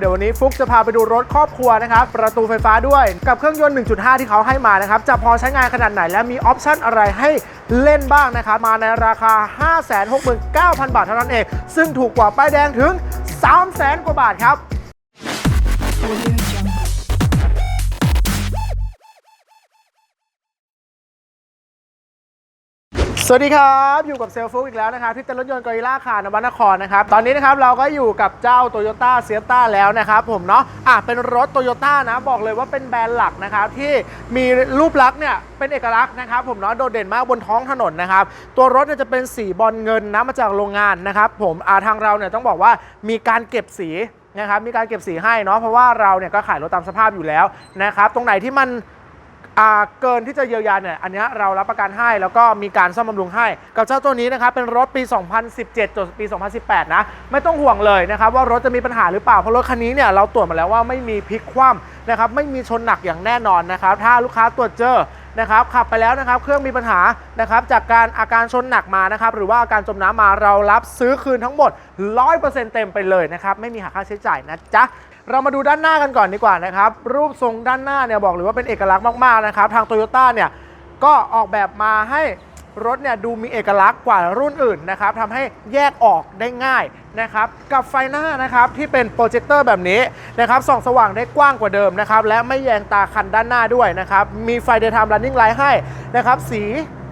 เดี๋ยววันนี้ฟุกจะพาไปดูรถครอบครัวนะครับ ประตูไฟฟ้าด้วยกับเครื่องยนต์ 1.5 ที่เขาให้มานะครับ จะพอใช้งานขนาดไหนและมีออปชั่นอะไรให้เล่นบ้างนะครับ มาในราคา 569,000 บาทเท่านั้นเอง ซึ่งถูกกว่าป้ายแดงถึง 300,000 กว่าบาทครับ สวัสดีครับ อยู่กับเซลฟุกอีกแล้วนะครับที่เต็นท์รถยนต์กอริล่าคาร์นวนครนะครับ ตอนนี้นะครับเราก็อยู่กับเจ้า t o y ยต้าเซียต้าแล้วนะครับผมเนาะอะเป็นรถโตโยต้านะบอกเลยว่าเป็นแบรนด์หลักนะครับที่มีรูปลักษณ์เนี่ยเป็นเอกลักษณ์นะครับผมเนาะโดดเด่นมากบนท้องถนนนะครับ ตัวรถเนี่ยจะเป็นสีบอลเงินนะมาจากโรงงานนะครับผมอ่าทางเราเนี่ยต้องบอกว่ามีการเก็บสีนะครับมีการเก็บสีให้เนาะเพราะว่าเราเนี่ยก็ขายรถตามสภาพอยู่แล้วนะครับตรงไหนที่มัน เกินที่จะเยียวยาเนี่ยอันนี้เรารับประกันให้แล้วก็มีการซ่อมบำรุงให้ กับเจ้าตัวนี้นะครับเป็นรถปี 2017จดปี 2018 นะ ไม่ต้องห่วงเลยนะครับว่ารถจะมีปัญหาหรือเปล่า เพราะรถคันนี้เนี่ยเราตรวจมาแล้วว่าไม่มีพลิกคว่ำนะครับไม่มีชนหนักอย่างแน่นอนนะครับถ้าลูกค้าตรวจเจอนะครับขับไปแล้วนะครับเครื่องมีปัญหานะครับจากการอาการชนหนักมานะครับหรือว่าอาการจมน้ำมาเรารับซื้อคืนทั้งหมด 100%เต็มไปเลยนะครับไม่มีหักค่าใช้จ่ายนะจ๊ะ เรามาดูด้านหน้ากันก่อนดีกว่านะครับ รูปทรงด้านหน้าเนี่ยบอกเลยว่าเป็นเอกลักษณ์มากๆนะครับ ทางโตโยต้าเนี่ยก็ออกแบบมาให้รถเนี่ยดูมีเอกลักษณ์กว่ารุ่นอื่นนะครับทำให้แยกออกได้ง่ายนะครับ กับไฟหน้านะครับที่เป็นโปรเจคเตอร์แบบนี้นะครับส่องสว่างได้กว้างกว่าเดิมนะครับ และไม่แยงตาคันด้านหน้าด้วยนะครับ มีไฟ daytime running light ให้นะครับ สี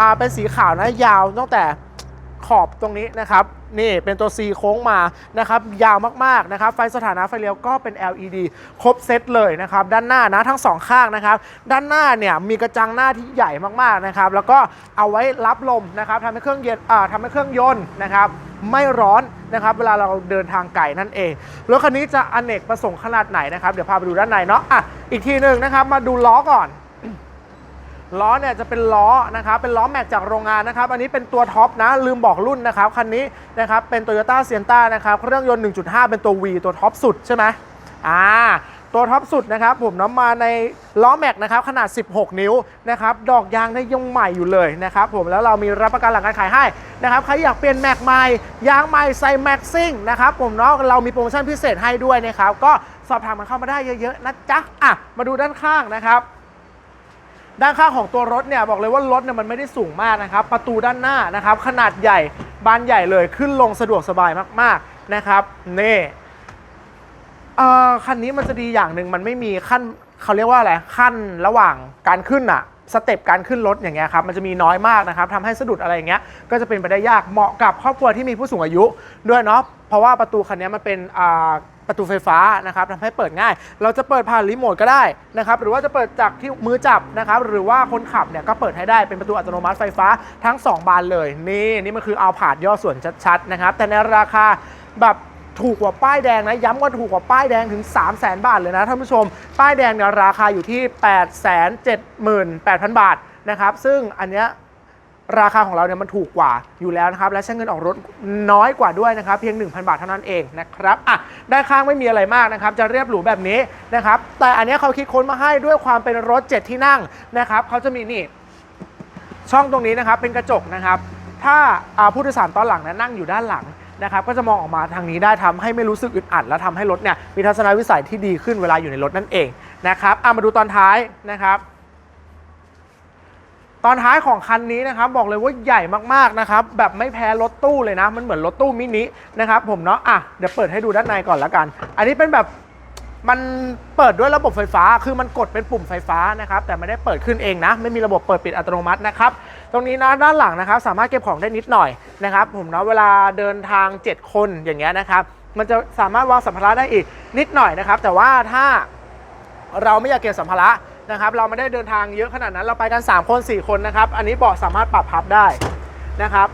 อ่าเป็นสีขาวนะยาวตั้งแต่ ขอบตรงนี้นะครับนี่เป็นตัว C โค้งมานะครับยาวมากๆนะครับไฟสถานะไฟเลี้ยวก็เป็น LED ครบเซตเลยนะครับด้านหน้านะทั้งสองข้างนะครับด้านหน้าเนี่ยมีกระจังหน้าที่ใหญ่มากๆนะครับแล้วก็เอาไว้รับลมนะครับทำให้เครื่องเย็นอ่าทำให้เครื่องยนต์นะครับไม่ร้อนนะครับเวลาเราเดินทางไกลนั่นเองรถคันนี้จะอเนกประสงค์ขนาดไหนนะครับเดี๋ยวพาไปดูด้านในเนาะอะอีกทีหนึ่งนะครับมาดูล้อก่อน ล้อเนี่ยจะเป็นล้อนะครับเป็นล้อแม็กจากโรงงานนะครับอันนี้เป็นตัวท็อปนะลืมบอกรุ่นนะครับคันนี้นะครับเป็น Toyota s i e n t a นะครับเครื่องยนต์ 1.5 เป็นตัว V ตัวท็อปสุดใช่ไหมอ่าตัวท็อปสุดนะครับผมน้ำมาในล้อแม็กนะครับขนาด 16 นิ้วนะครับดอกยางได้ยังใหม่อยู่เลยนะครับผมแล้วเรามีรับประกันหลังการขายให้นะครับใครอยากเปลี่ยนแม็กใหม่ยางใหม่ใส่แม็กซิ่งนะครับผมเนาะเรามีโปรโมชั่นพิเศษให้ด้วยนะครับก็สอบถามมันเข้ามาได้เยอะๆนะจ๊ะอะมาดูด้านข้างนะครับ ด้านข้างของตัวรถเนี่ยบอกเลยว่ารถเนี่ยมันไม่ได้สูงมากนะครับ ประตูด้านหน้านะครับ ขนาดใหญ่บานใหญ่เลยขึ้นลงสะดวกสบายมากๆนะครับนี่คันนี้มันจะดีอย่างหนึ่งมันไม่มีขั้นเขาเรียกว่าอะไรขั้นระหว่างการขึ้นอะสเต็ปการขึ้นรถอย่างเงี้ยครับมันจะมีน้อยมากนะครับทำให้สะดุดอะไรอย่างเงี้ยก็จะเป็นไปได้ยากเหมาะกับครอบครัวที่มีผู้สูงอายุด้วยเนาะเพราะว่าประตูคันนี้มันเป็นอ่า ประตูไฟฟ้านะครับทำให้เปิดง่าย เราจะเปิดผ่านรีโมทก็ได้นะครับหรือว่าจะเปิดจากที่มือจับนะครับหรือว่าคนขับเนี่ยก็เปิดให้ได้เป็นประตูอัตโนมัติไฟฟ้าทั้ง 2 บานเลย นี่นี่มันคือเอาผาดย่อส่วนชัดๆนะครับแต่ในราคาแบบถูกกว่าป้ายแดงนะย้ำว่าถูกกว่าป้ายแดงถึง 3 0 0 0 0 0บาทเลยนะท่านผู้ชม ป้ายแดงเนี่ยราคาอยู่ที่ 8 7 8 0 0 0 บาทนะครับซึ่งอันเนี้ย ราคาของเราเนี่ยมันถูกกว่าอยู่แล้วนะครับ และใช้เงินออกรถน้อยกว่าด้วยนะครับ เพียง 1,000 บาทเท่านั้นเองนะครับอะด้านข้างไม่มีอะไรมากนะครับ จะเรียบหรูแบบนี้นะครับ แต่อันนี้เขาคิดค้นมาให้ด้วยความเป็นรถ 7 ที่นั่งนะครับเขาจะมีนี่ช่องตรงนี้นะครับเป็นกระจกนะครับ ถ้าอาผู้โดยสารตอนหลังนะนั่งอยู่ด้านหลังนะครับก็จะมองออกมาทางนี้ได้ทำให้ไม่รู้สึกอึดอัด และทำให้รถเนี่ยมีทัศนวิสัยที่ดีขึ้นเวลาอยู่ในรถนั่นเองนะครับอะมาดูตอนท้ายนะครับ ตอนท้ายของคันนี้นะครับบอกเลยว่าใหญ่มากๆนะครับแบบไม่แพ้รถตู้เลยนะ มันเหมือนรถตู้มินินะครับผมเนาะอะเดี๋ยวเปิดให้ดูด้านในก่อนละกัน อันนี้เป็นแบบมันเปิดด้วยระบบไฟฟ้า คือมันกดเป็นปุ่มไฟฟ้านะครับ แต่ไม่ได้เปิดขึ้นเองนะ ไม่มีระบบเปิดปิดอัตโนมัตินะครับ ตรงนี้นะด้านหลังนะครับ สามารถเก็บของได้นิดหน่อยนะครับ ผมเนาะเวลาเดินทาง 7 คนอย่างเงี้ยนะครับ มันจะสามารถวางสัมภาระได้อีกนิดหน่อยนะครับ แต่ว่าถ้าเราไม่อยากเก็บสัมภาระ นะครับเราไม่ได้เดินทางเยอะขนาดนั้นเราไปกัน 3 คน 4 คนนะครับ อันนี้เบาะสามารถปรับพับได้นะครับ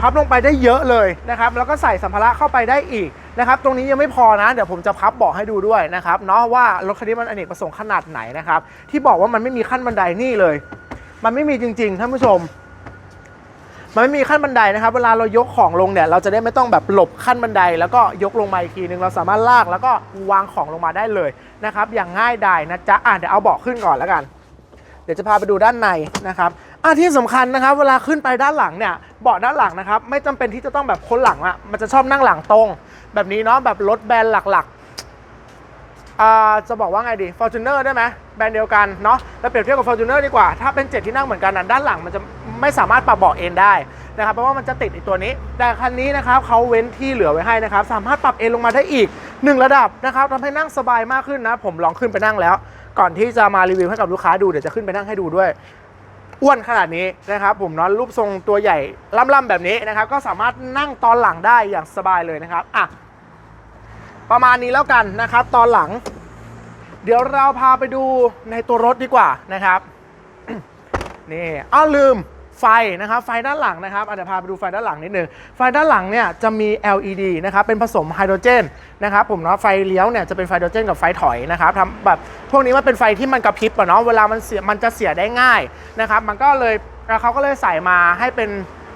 พับลงไปได้เยอะเลยนะครับ แล้วก็ใส่สัมภาระเข้าไปได้อีกนะครับ ตรงนี้ยังไม่พอนะ เดี๋ยวผมจะพับเบาะให้ดูด้วยนะครับเนาะว่ารถคันนี้มันอเนกประสงค์ขนาดไหนนะครับ ที่บอกว่ามันไม่มีขั้นบันไดนี่เลย มันไม่มีจริงๆท่านผู้ชม มันไม่มีขั้นบันไดนะครับ เวลาเรายกของลงเนี่ย เราจะได้ไม่ต้องแบบหลบขั้นบันได แล้วก็ยกลงมาอีกทีนึง เราสามารถลากแล้วก็วางของลงมาได้เลยนะครับ อย่างง่ายดายนะจ๊ะ อะเดี๋ยวเอาเบาะขึ้นก่อนแล้วกัน เดี๋ยวจะพาไปดูด้านในนะครับอะที่สำคัญนะครับ เวลาขึ้นไปด้านหลังเนี่ย เบาะด้านหลังนะครับ ไม่จำเป็นที่จะต้องแบบคนหลังอะมันจะชอบนั่งหลังตรง แบบนี้เนาะ แบบรถแบรนด์หลักๆอ่า จะบอกว่าไงดี Fortuner ได้ไหมแบรนด์เดียวกันเนาะแล้วเปรียบเทียบกับ Fortuner ดีกว่า ถ้าเป็นเจ็ดที่นั่งเหมือนกันนะด้านหลังมันจะไม่สามารถปรับเบาะเอนได้นะครับเพราะว่ามันจะติดไอตัวนี้ แต่คันนี้นะครับเขาเว้นที่เหลือไว้ให้นะครับสามารถปรับเอนลงมาได้อีก 1 ระดับนะครับทำให้นั่งสบายมากขึ้นนะ ผมลองขึ้นไปนั่งแล้ว ก่อนที่จะมารีวิวให้กับลูกค้าดูเดี๋ยวจะขึ้นไปนั่งให้ดูด้วยอ้วนขนาดนี้นะครับผมเนอนรูปทรงตัวใหญ่ล่ำๆแบบนี้นะครับก็สามารถนั่งตอนหลังได้อย่างสบายเลยนะครับอะ ประมาณนี้แล้วกันนะครับ ตอนหลัง เดี๋ยวเราพาไปดูในตัวรถดีกว่านะครับนี่อ้าวลืมไฟนะครับไฟด้านหลังนะครับอะเดี๋ยวพาไปดูไฟด้านหลังนิดนึงไฟด้านหลังเนี่ยจะมี LED นะครับเป็นผสมไฮโดรเจนนะครับผมเนาะไฟเลี้ยวเนี่ยจะเป็นไฟไฮโดรเจนกับไฟถอยนะครับทำแบบพวกนี้มันเป็นไฟที่มันกระพริบอะเนาะเวลามันเสียมันจะเสียได้ง่ายนะครับมันก็เลยเขาก็เลยใส่มาให้เป็น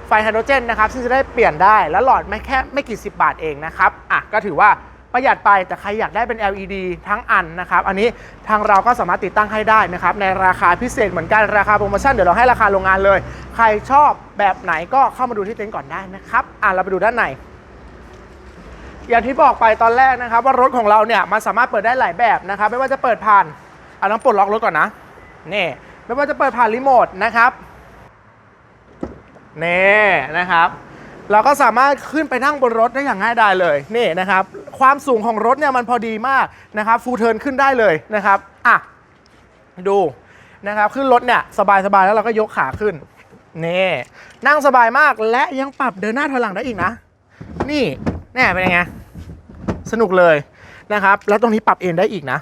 ไฟไฮโดรเจนนะครับซึ่งจะได้เปลี่ยนได้แล้วหลอดไม่แค่ไม่กี่สิบบาทเองนะครับอะก็ถือว่า ประหยัดไปแต่ใครอยากได้เป็น LED ทั้งอันนะครับอันนี้ทางเราก็สามารถติดตั้งให้ได้นะครับในราคาพิเศษเหมือนกันราคาโปรโมชั่นเดี๋ยวเราให้ราคาโรงงานเลย ใครชอบแบบไหนก็เข้ามาดูที่เต็นท์ก่อนได้นะครับอะเราไปดูด้านในอย่างที่บอกไปตอนแรกนะครับ ว่ารถของเราเนี่ยมันสามารถเปิดได้หลายแบบนะครับ ไม่ว่าจะเปิดผ่านอะต้องปลดล็อกรถก่อนนะนี่ไม่ว่าจะเปิดผ่านรีโมทนะครับนี่นะครับ เราก็สามารถขึ้นไปนั่งบนรถได้อย่างง่ายดายเลยนี่นะครับ ความสูงของรถเนี่ยมันพอดีมากนะครับฟูเทิร์นขึ้นได้เลยนะครับอะดูนะครับขึ้นรถเนี่ยสบายๆแล้วเราก็ยกขาขึ้นนี่นั่งสบายมากและยังปรับเดินหน้าถอยหลังได้อีกนะ นี่แน่เป็นยังไงสนุกเลยนะครับ แล้วตรงนี้ปรับเอนได้อีกนะ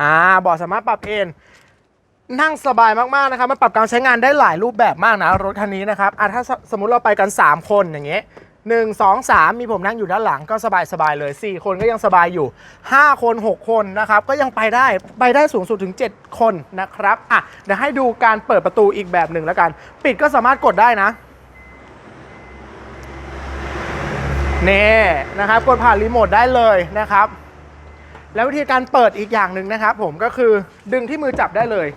อ่าเบาะสามารถปรับเอนนั่งสบายมากๆนะครับมันปรับการใช้งานได้หลายรูปแบบมากนะรถคันนี้นะครับอะถ้าสสมมุติเราไปกัน 3 คนอย่างเงี้ย หนึ่งสองสามมีผมนั่งอยู่ด้านหลังก็สบายสบายๆเลย 4 คนก็ยังสบายอยู่ 5 คน 6 คนนะครับ ก็ยังไปได้ไปได้สูงสุดถึง 7 คนนะครับอะเดี๋ยวให้ดูการเปิดประตูอีกแบบหนึ่งแล้วกัน ปิดก็สามารถกดได้นะนี่นะครับ กดผ่านรีโมทได้เลยนะครับ แล้ววิธีการเปิดอีกอย่างหนึ่งนะครับ ผมก็คือดึงที่มือจับได้เลย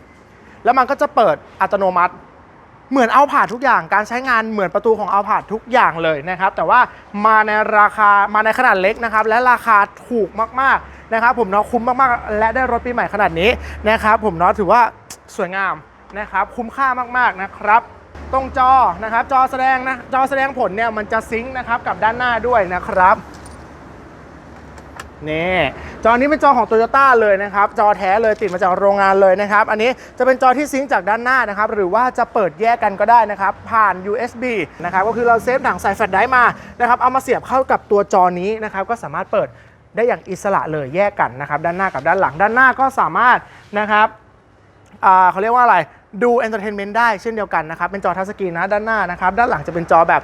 แล้วมันก็จะเปิดอัตโนมัติ เหมือนเอาผ่านทุกอย่างการใช้งานเหมือนประตูของเอาผ่านทุกอย่างเลยนะครับ แต่ว่ามาในราคามาในขนาดเล็กนะครับ และราคาถูกมากๆนะครับ ผมเนาะคุ้มมากๆ และได้รถปีใหม่ขนาดนี้นะครับ ผมเนาะถือว่าสวยงามนะครับ คุ้มค่ามากๆนะครับตรงจอนะครับจอแสดงนะจอแสดงผลเนี่ยมันจะซิงค์นะครับกับด้านหน้าด้วยนะครับ นี่จอนี้เป็นจอของ t o y ยต้เลยนะครับ จอแท้เลยติดมาจากโรงงานเลยนะครับ อันนี้จะเป็นจอที่ซิงจากด้านหน้านะครับ หรือว่าจะเปิดแยกกันก็ได้นะครับ ผ่าน USB นะครับ ก็คือเราเซฟถังใส่แฟลชไดรฟ์มานะครับ เอามาเสียบเข้ากับตัวจอนี้นะครับ ก็สามารถเปิดได้อย่างอิสระเลยแยกกันนะครับ ด้านหน้ากับด้านหลัง ด้านหน้าก็สามารถนะครับเขาเรียกว่าอะไรดูเอนเตอร์เทนเมนต์ได้เช่นเดียวกันนะครับ เป็นจอทัชสกรีนนะด้านหน้านะครับ ด้านหลังจะเป็นจอแบบ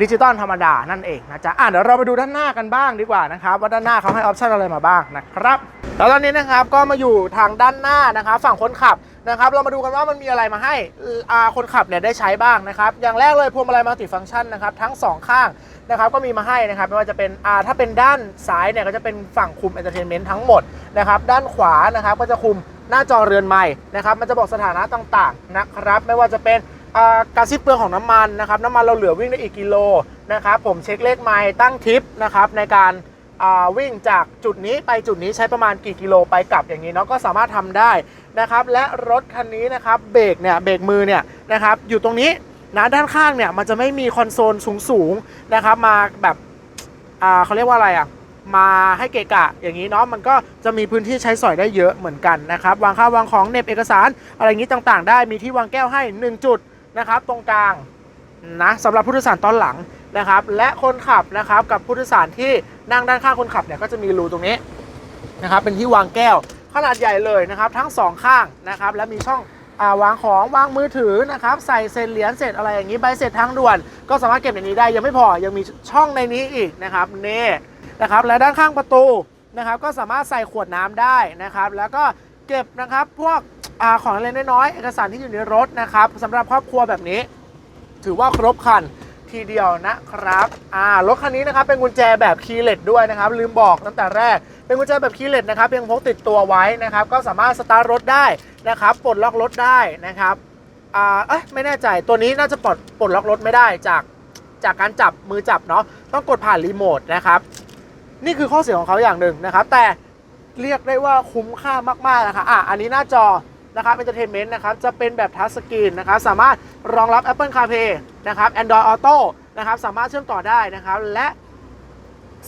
ดิจิตอลธรรมดานั่นเองนะจ๊ะอะเดี๋ยวเราไปดูด้านหน้ากันบ้างดีกว่านะครับว่าด้านหน้าเขาให้ออปชันอะไรมาบ้างนะครับแล้วตอนนี้นะครับก็มาอยู่ทางด้านหน้านะครับฝั่งคนขับนะครับเรามาดูกันว่ามันมีอะไรมาให้อ่าคนขับเนี่ยได้ใช้บ้างนะครับอย่างแรกเลยพวงมาลัยมัลติฟังก์ชันนะครับทั้งสองข้างนะครับก็มีมาให้นะครับไม่ว่าจะเป็นอ่าถ้าเป็นด้านซ้ายเนี่ยก็จะเป็นฝั่งคุมเอนเตอร์เทนเมนต์ทั้งหมดนะครับด้านขวานะครับก็จะคุมหน้าจอเรือนใหม่นะครับมันจะบอกสถานะต่างๆนะครับไม่ว่าจะเป็น การสิ้นเปลืองของน้ำมันนะครับน้ำมันเราเหลือวิ่งได้อีกกิโลนะครับผมเช็คเลขไมล์ตั้งทิปนะครับในการาวิ่งจากจุดนี้ไปจุดนี้ใช้ประมาณกี่กิโลไปกลับอย่างนี้เนาะก็สามารถทำได้นะครับและรถคันนี้นะครับเบรกเนี่ยเบรกมือเนี่ยนะครับอยู่ตรงนี้นะด้านข้างเนี่ยมันจะไม่มีคอนโซลสูงๆนะครับมาแบบอ่าเขาเรียกว่าอะไรอะมาให้เกะกะอย่างนี้เนาะมันก็จะมีพื้นที่ใช้สอยได้เยอะเหมือนกันนะครับวางข้าววางของเน็บเอกสารอะไรอย่างนี้ต่างๆ ได้มีที่วางแก้วให้ 1 จุด นะครับตรงกลางนะสำหรับผู้โดยสารตอนหลังนะครับ และคนขับนะครับกับผู้โดยสารที่นั่งด้านข้างคนขับเนี่ยก็จะมีรูตรงนี้นะครับเป็นที่วางแก้วขนาดใหญ่เลยนะครับทั้งสองข้างนะครับและมีช่องอาวางของวางมือถือนะครับใส่เศษเหรียญเศษอะไรอย่างนี้ใบเศษทางด่วน ก็สามารถเก็บในนี้ได้ยังไม่พอยังมีช่องในนี้อีกนะครับเนี่นะครับและด้านข้างประตูนะครับก็สามารถใส่ขวดน้ำได้นะครับ แล้วก็เก็บนะครับพวก อของเล็กน้อยเอกสารที่อยู่ในรถนะครับสำหรับครอบครัวแบบนี้ ถือว่าครบครันทีเดียวนะครับอ่ารถคันนี้นะครับเป็นกุญแจแบบคีย์เลสด้วยนะครับ ลืมบอกตั้งแต่แรก เป็นกุญแจแบบคีย์เลสนะครับเพียงพกติดตัวไว้นะครับ ก็สามารถสตาร์ทรถได้นะครับปลดล็อกรถได้นะครับอ่าเอ้ยไม่แน่ใจตัวนี้น่าจะปลดปลดล็อกรถไม่ได้จากจากการจับมือจับเนาะต้องกดผ่านรีโมทนะครับ นี่คือข้อเสียของเขาอย่างหนึ่งนะครับ แต่เรียกได้ว่าคุ้มค่ามากๆนะคะอะอันนี้หน้าจอ นะครับ Entertainment นะครับ จะเป็นแบบทัชสกรีนนะครับ สามารถรองรับ Apple CarPlay นะครับ Android Auto นะครับ สามารถเชื่อมต่อได้นะครับ และ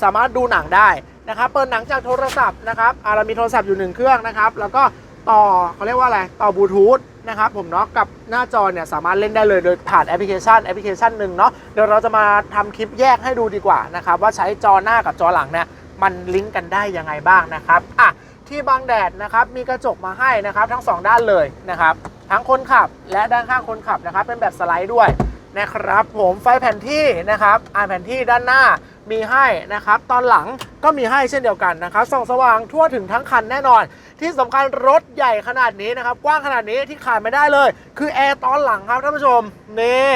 สามารถดูหนังได้นะครับ เปิดหนังจากโทรศัพท์นะครับอะเรามีโทรศัพท์อยู่หนึ่งเครื่องนะครับ แล้วก็ต่อเขาเรียกว่าอะไร ต่อบลูทูธนะครับผมเนาะกับหน้าจอเนี่ยสามารถเล่นได้เลยโดยผ่านแอปพลิเคชันแอปพลิเคชันหนึ่งเนาะเดี๋ยวเราจะมาทำคลิปแยกให้ดูดีกว่านะครับว่าใช้จอหน้ากับจอหลังเนี่ยมันลิงก์กันได้ยังไงบ้างนะครับอะ ที่บังแดดนะครับมีกระจกมาให้นะครับทั้งสองด้านเลยนะครับทั้งคนขับและด้านข้างคนขับนะครับเป็นแบบสไลด์ด้วยนะครับผมไฟแผนที่นะครับอ่านแผนที่ด้านหน้ามีให้นะครับตอนหลังก็มีให้เช่นเดียวกันนะครับส่องสว่างทั่วถึงทั้งคันแน่นอน ที่สำคัญรถใหญ่ขนาดนี้นะครับกว้างขนาดนี้ที่ขาดไม่ได้เลย คือแอร์ตอนหลังครับท่านผู้ชมนี่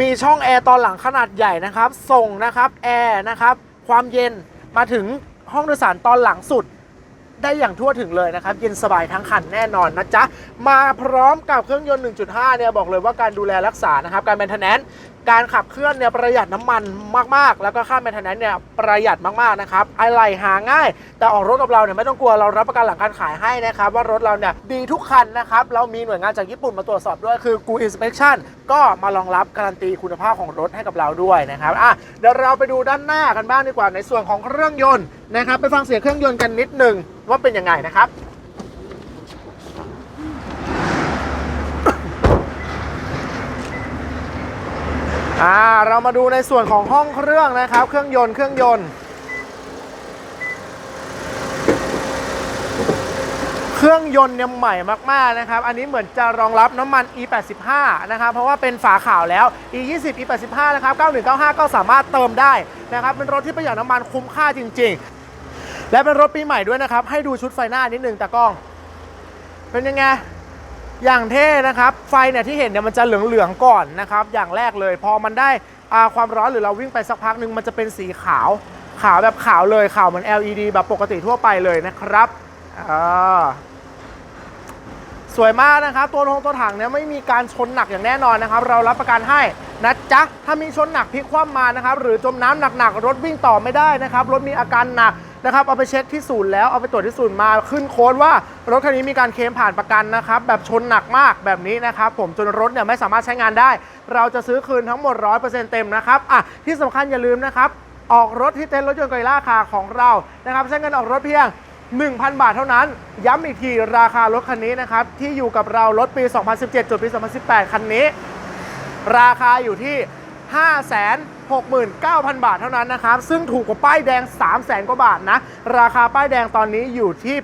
มีช่องแอร์ตอนหลังขนาดใหญ่นะครับ ส่งนะครับแอร์นะครับความเย็นมาถึง ห้องโดยสารตอนหลังสุดได้อย่างทั่วถึงเลยนะครับ เย็นสบายทั้งคันแน่นอนนะจ๊ะ มาพร้อมกับเครื่องยนต์ 1.5 เนี่ย บอกเลยว่าการดูแลรักษานะครับ การแมนเทนแนน การขับเคลื่อนเนี่ยประหยัดน้ำมันมากๆ แล้วก็ค่าแมนเทนแนนเนี่ยประหยัดมากๆนะครับอะไรหาง่าย แต่ออกรถกับเราเนี่ยไม่ต้องกลัวเรารับประกันหลังการขายให้นะครับว่ารถเราเนี่ยดีทุกคันนะครับเรามีหน่วยงานจากญี่ปุ่นมาตรวจสอบด้วยคือ Go Inspection ก็มารองรับการันตีคุณภาพของรถให้กับเราด้วยนะครับอะเดี๋ยวเราไปดูด้านหน้ากันบ้างดีกว่าในส่วนของเครื่องยนต์นะครับไปฟังเสียงเครื่องยนต์กันนิดหนึ่งว่าเป็นยังไงนะครับ อ่าเรามาดูในส่วนของห้องเครื่องนะครับ เครื่องยนต์เครื่องยนต์เครื่องยนต์เนี่ยใหม่มากๆนะครับ อันนี้เหมือนจะรองรับน้ำมัน E85 นะครับ เพราะว่าเป็นฝาขาวแล้ว E20 E85 นะครับ 9195 ก็สามารถเติมได้นะครับ เป็นรถที่ประหยัดน้ำมันคุ้มค่าจริง ๆ และเป็นรถปีใหม่ด้วยนะครับ ให้ดูชุดไฟหน้านิดนึงตากล้อง เป็นยังไง อย่างเท่นะครับ ไฟเนี่ยที่เห็นเนี่ยมันจะเหลืองๆก่อนนะครับ อย่างแรกเลย พอมันได้อ่าความร้อนหรือเราวิ่งไปสักพักหนึ่งมันจะเป็นสีขาว ขาวแบบขาวเลยขาวเหมือน LED แบบปกติทั่วไปเลยนะครับสวยมากนะครับ ตัวโงตัวถังเนี่ยไม่มีการชนหนักอย่างแน่นอนนะครับ เรารับประกันให้นะจ๊ะ ถ้ามีชนหนักพลิกคว่ำมานะครับ หรือจมน้ำหนักๆรถวิ่งต่อไม่ได้นะครับ รถมีอาการหนัก นะครับเอาไปเช็คที่ศูนย์แล้วเอาไปตรวจที่ศูนย์มาขึ้นโค้ดว่ารถคันนี้มีการเคลมผ่านประกันนะครับแบบชนหนักมากแบบนี้นะครับผมจนรถเนี่ยไม่สามารถใช้งานได้ เราจะซื้อคืนทั้งหมด 100%เต็มนะครับอะที่สำคัญอย่าลืมนะครับออกรถที่เต็นท์รถยนต์ไกล่าคาของเรานะครับใช้เงินออกรถเพียง 1,000 บาทเท่านั้น ย้ำอีกทีราคารถคันนี้นะครับที่อยู่กับเรารถปี 2017จดปี 2018 คันนี้ ราคาอยู่ที่ 69,000 บาทเท่านั้นนะครับ ซึ่งถูกกว่าป้ายแดง 300,000 กว่าบาทนะ ราคาป้ายแดงตอนนี้อยู่ที่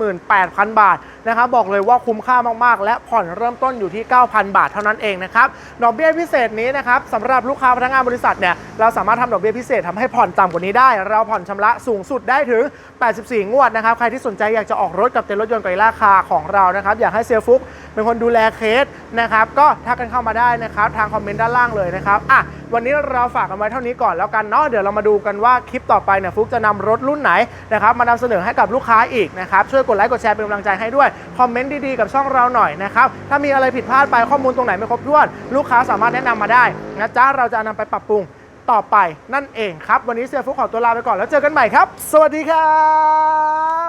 878,000 บาทนะครับ บอกเลยว่าคุ้มค่ามาก ๆ และผ่อนเริ่มต้นอยู่ที่ 9,000 บาทเท่านั้นเองนะครับ ดอกเบี้ยพิเศษนี้นะครับสำหรับลูกค้าพนักงานบริษัทเนี่ย เราสามารถทำดอกเบี้ยพิเศษทำให้ผ่อนต่ำกว่านี้ได้ เราผ่อนชำระสูงสุดได้ถึง 84 งวดนะครับ ใครที่สนใจอยากจะออกรถกับเต็นรถยนต์ไกลราคาของเรานะครับ อยากให้เซลฟุกเป็นคนดูแลเคสนะครับ ก็ทักกันเข้ามาได้นะครับ ทางคอมเมนต์ด้านล่างเลยนะครับ อะ วันนี้เราฝากกันไว้เท่านี้ก่อนแล้วกันเนาะเดี๋ยวเรามาดูกันว่าคลิปต่อไปเนี่ยฟุกจะนำรถรุ่นไหนนะครับมานำเสนอให้กับลูกค้าอีกนะครับช่วยกดไลค์กดแชร์เป็นกำลังใจให้ด้วยคอมเมนต์ดีๆกับช่องเราหน่อยนะครับถ้ามีอะไรผิดพลาดไปข้อมูลตรงไหนไม่ครบถ้วน ลูกค้าสามารถแนะนำมาได้นะจ๊ะเราจะนำไปปรับปรุงต่อไปนั่นเองครับ วันนี้เซียฟุกขอตัวลาไปก่อนแล้วเจอกันใหม่ครับ สวัสดีครั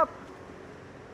บ